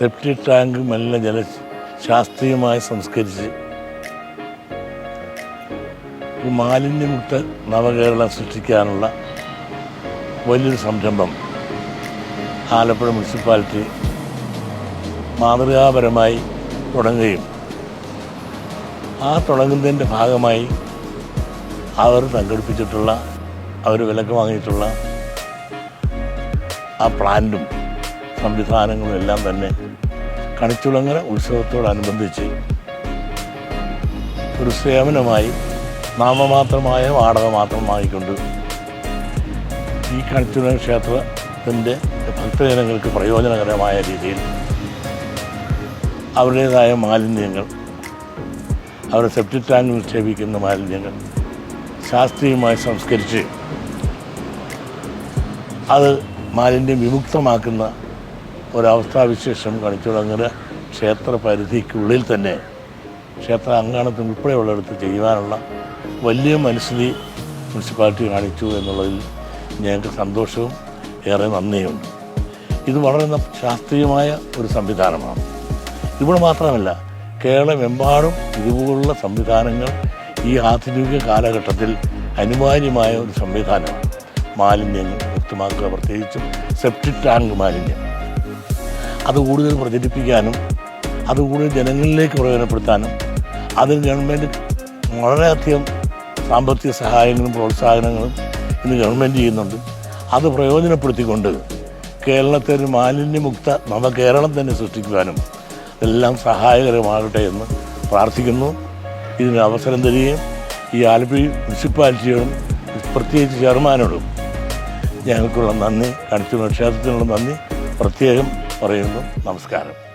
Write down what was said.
Septic tank മെല്ലെ ജല ശാസ്ത്രീയമായി സംസ്കരിച്ച്. ഒരു മാലിന്യമുക്ത നവകേരളം സൃഷ്ടിക്കാനുള്ള വലിയൊരു സംരംഭം ആലപ്പുഴ മുനിസിപ്പാലിറ്റി മാതൃകാപരമായി തുടങ്ങുകയും ആ തുടങ്ങുന്നതിന്റെ ഭാഗമായി അവർ സംഘടിപ്പിച്ചിട്ടുള്ള അവർ വിലക്ക് വാങ്ങിയിട്ടുള്ള ആ പ്ലാന്റും സംവിധാനങ്ങളും എല്ലാം തന്നെ കണിച്ചുളങ്ങര ഉത്സവത്തോടനുബന്ധിച്ച് ഒരു സേവനമായി നാമമാത്രമായ വാടക മാത്രമായിക്കൊണ്ട് ഈ കണിച്ചുളങ്ങര ക്ഷേത്രത്തിന്റെ ഭക്തജനങ്ങൾക്ക് പ്രയോജനകരമായ രീതിയിൽ അവരുടേതായ മാലിന്യങ്ങൾ അവരുടെ സെപ്റ്റിക് ടാങ്കിൽ നിക്ഷേപിക്കുന്ന മാലിന്യങ്ങൾ ശാസ്ത്രീയമായി സംസ്കരിച്ച് അത് മാലിന്യം വിമുക്തമാക്കുന്ന ഒരവസ്ഥാവിശേഷം അങ്ങനെ ക്ഷേത്ര പരിധിക്കുള്ളിൽ തന്നെ ക്ഷേത്ര അങ്കണത്തിന് ഉൾപ്പെടെയുള്ളിടത്ത് ചെയ്യുവാനുള്ള വലിയ മനസ്സിതി മുനിസിപ്പാലിറ്റി കാണിച്ചു എന്നുള്ളതിൽ ഞങ്ങൾക്ക് സന്തോഷവും ഏറെ നന്ദിയുണ്ട്. ഇത് വളരെ ശാസ്ത്രീയമായ ഒരു സംവിധാനമാണ്. ഇവിടെ മാത്രമല്ല കേരളമെമ്പാടും ഇതുപോലുള്ള സംവിധാനങ്ങൾ ഈ ആധുനിക കാലഘട്ടത്തിൽ അനിവാര്യമായ ഒരു സംവിധാനമാണ്. മാലിന്യങ്ങൾ വ്യക്തമാക്കുക പ്രത്യേകിച്ചും സെപ്റ്റിക് ടാങ്ക് മാലിന്യം. അത് കൂടുതൽ പ്രചരിപ്പിക്കാനും അത് കൂടുതൽ ജനങ്ങളിലേക്ക് പ്രയോജനപ്പെടുത്താനും അതിന് ഗവൺമെന്റ് വളരെയധികം സാമ്പത്തിക സഹായങ്ങളും പ്രോത്സാഹനങ്ങളും ഇന്ന് ഗവൺമെന്റ് ചെയ്യുന്നുണ്ട്. അത് പ്രയോജനപ്പെടുത്തിക്കൊണ്ട് കേരളത്തെ ഒരു മാലിന്യമുക്ത നവകേരളം തന്നെ സൃഷ്ടിക്കുവാനും എല്ലാം സഹായകരമാകട്ടെ എന്ന് പ്രാർത്ഥിക്കുന്നു. ഇതിന് അവസരം തരികയും ഈ ആലപ്പുഴ മുനിസിപ്പാലിറ്റിയോടും പ്രത്യേകിച്ച് ചെയർമാനോടും ഞങ്ങൾക്കുള്ള നന്ദി കൺസ്യൂമർ ക്ഷേത്രത്തിനുള്ള നന്ദി. പ്രത്യേകം പറയുന്നു. നമസ്കാരം.